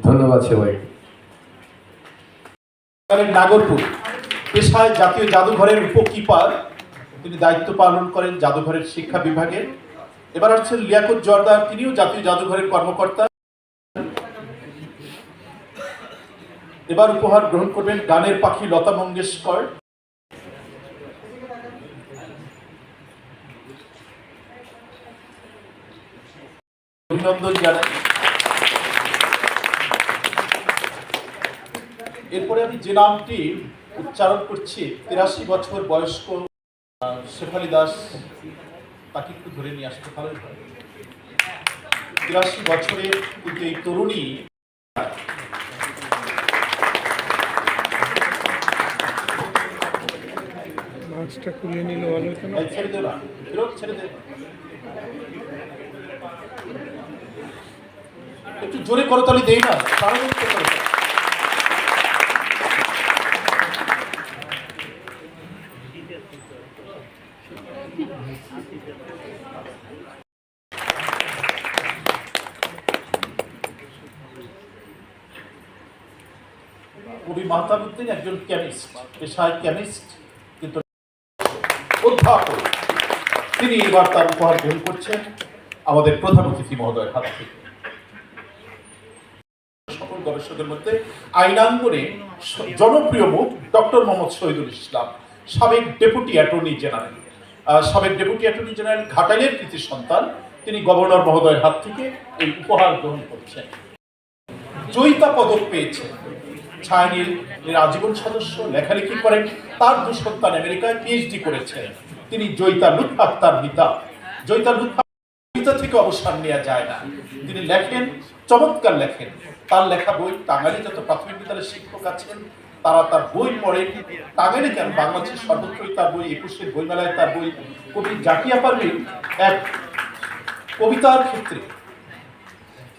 ধন্যবাদ নাগরপুর জাতীয় জাদুঘরের তিনি দায়িত্ব পালন করেন জাদুঘরের শিক্ষা বিভাগে। এবার হচ্ছেন লিয়াকত জর্দার, তিনিও জাতীয় জাদুঘরের কর্মকর্তা। এবার উপহার গ্রহণ করবেন গানের পাখি লতা মঙ্গেশকর। এরপরে আমি যে নামটি উচ্চারণ করছি, তিরাশি বছর বয়স্ক শেফালি দাস, তাকে একটু ধরে নিয়ে আসতে পারেন? তিরাশি বছরের তরুণী মাস্কটা খুলে নিলে ভালো হতো না। এই ছেড়ে দে ছেড়ে দে। একটু জোরে করতালি দেই না। কবি মাহতাবুদ্দিন একজন কেমিস্ট, পেশায় কেমিস্ট। অধ্যাপক। তিনি এবার তার উপহার গ্রহণ করছেন আমাদের প্রধান অতিথি মহোদয়ের হাত থেকে। সকল গবেষকদের মধ্যে আইনাঙ্গনে জনপ্রিয় মুখ ডক্টর মোহাম্মদ শহীদুল ইসলাম, সাবেক ডেপুটি অ্যাটর্নি জেনারেল। সাবেক ডেপুটি অ্যাটর্নি জেনারেল ঘাটালের কৃতি সন্তান, তিনি গভর্নর মহোদয়ের হাত থেকে এই উপহার গ্রহণ করছেন। জয়িতা পদক পেয়েছেন। ছায়ানীল এর আজীবন সদস্য, লেখালেখি করেন। তার দু সন্তান আমেরিকায় পিএইচডি করেছেন। তিনি জয়িতা লুৎফাত তার পিতা। জয়িতা লুৎফাত কবিতা থেকে অবসর নেওয়া যায় না। তিনি লেখেন, চমৎকার লেখেন। তার লেখা বই টাঙ্গাইলে যত প্রাথমিক বিদ্যালয়ের শিক্ষক আছেন, তারা তার বই পড়ে। টাঙ্গাইলে কেন? বাংলাদেশের সর্বত্রই তার বই, একুশের বইমেলায় তার বই। কবি জাকিয়া পারভিন এক কবিতার ক্ষেত্রে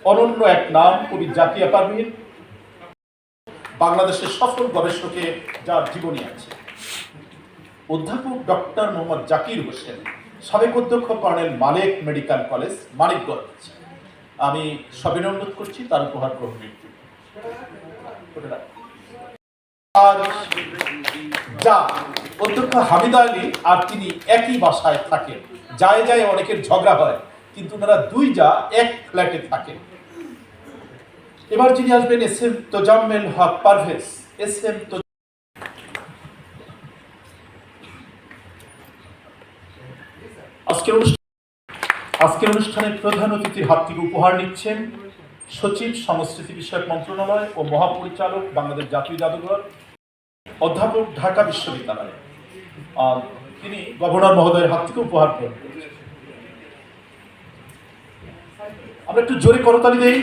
অনন্য এক নাম কবি জাকিয়া পারভিন বাংলাদেশের সফল গবেষকে যার জীবনী আছে। অধ্যাপক ডক্টর মোহাম্মদ জাকির হোসেন, সাবেক অধ্যক্ষ colonel Malik medical college, Manikganj. আমি অনুরোধ করছি, তার উপহার গ্রহণের। আর যা অধ্যক্ষ হামিদা আলী আর তিনি একই বাসায় থাকেন। যায় যায় অনেকের ঝগড়া হয়, কিন্তু ওনারা দুই যা এক ফ্ল্যাটে থাকেন। এবার যিনি আসবেন S M Tozammel Haque Parvez. S M অনুষ্ঠান আজকের অনুষ্ঠানে প্রধান অতিথির হাত থেকে উপহার নিচ্ছেন সচিব সংস্কৃতি বিষয়ক মন্ত্রণালয় ও মহাপরিচালক বাংলাদেশ জাতীয় জাদুঘর অধ্যাপক ঢাকা বিশ্ববিদ্যালয়। আহ, তিনি গভর্নর মহোদয়ের হাত থেকে উপহার গ্রহণ আমরা একটু জোরে করতালি দেই।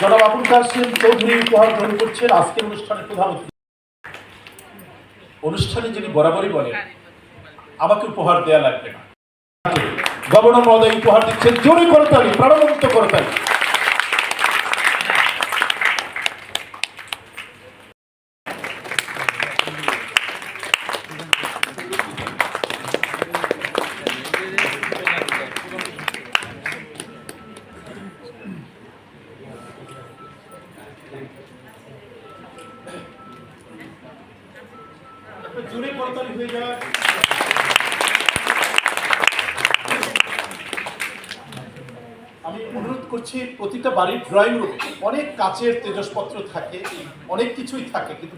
জনাব আবুল কাসেম চৌধুরী উপহার গ্রহণ করছেন। আজকের অনুষ্ঠানের প্রধান অনুষ্ঠানে যিনি বরাবরই বলেন, আমাকে উপহার দেয়া লাগবে না। গভর্নর মহোদয় উপহার দিচ্ছেন। জোরে করতালি, প্রাণবন্ত করতালি। একটা করতালি হয়ে আমি অনুরোধ করছি, প্রতিটা বাড়ির ড্রয়িং রুমে অনেক কাচের তেজসপত্র থাকে, অনেক কিছুই থাকে, কিন্তু